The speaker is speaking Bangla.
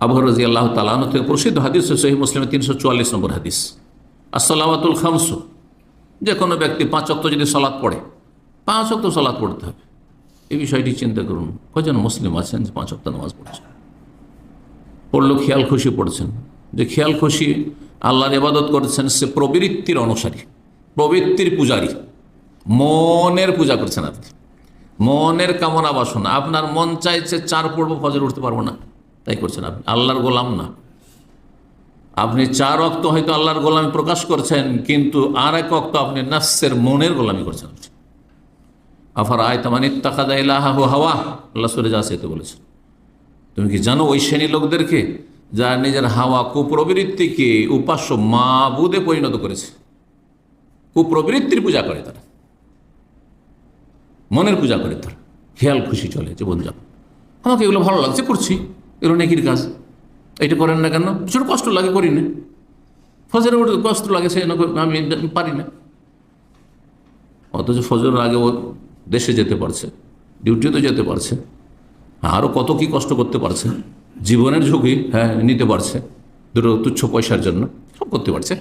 আবু রাজি আল্লাহ তালান থেকে প্রসিদ্ধ হাদিস সহি মুসলিমের তিনশো চুয়াল্লিশ নম্বর হাদিস। আসসালামাতুল খামসু। যে কোনো ব্যক্তি পাঁচ অক্ত যদি সলাৎ পড়ে, পাঁচ অক্ত সলাৎ পড়তে হবে। এই বিষয়টি চিন্তা করুন কজন মুসলিম আছেন যে পাঁচ অক্ত নামাজ পড়ছেন? পড়ল খেয়াল খুশি পড়ছেন। যে খেয়াল খুশি আল্লাহর ইবাদত করছেন, সে প্রবৃত্তির অনুসারী, প্রবৃত্তির পূজারী। মনের পূজা করছেন আপনি। মনের কামনা বাসনা। আপনার মন চাইছে চার পড়ব ফজর উঠতে পারব না। তাই করছেন আপনি। আল্লাহর গোলাম না। আপনি চার অক্ত হয়তো আল্লাহর গোলামি প্রকাশ করছেন, কিন্তু আর এক অক্ত আপনি নাসের মনের গোলামি করছেন। আফার আয়তামানি তাকাদা ইলাহু হাওয়া, আল্লাহ সুরে যা সেতে বলেছেন। তুমি কি জানো ওই শ্রেণির লোকদেরকে, যারা নিজের হাওয়া কুপ্রবৃত্তিকে উপাস্য মাবুদে পরিণত করেছে? কুপ্রবৃত্তির পূজা করে তারা। মনের পূজা করে তারা। খেয়াল খুশি চলে জীবনযাপন। আমাকে এগুলো ভালো লাগছে, করছি। এগুলো নেকির কাজ। এটা করেন না কেন? প্রচুর কষ্ট লাগে, করি না। ফজরে উঠে কষ্ট লাগে সে আমি পারি না। অথচ ফজর আগে ও দেশে যেতে পারছে, ডিউটিতে যেতে পারছে আরও কত কি কষ্ট করতে পারছে। জীবনের ঝুঁকি হ্যাঁ নিতে পারছে, দুটো তুচ্ছ পয়সার জন্য, সব করতে পারছে।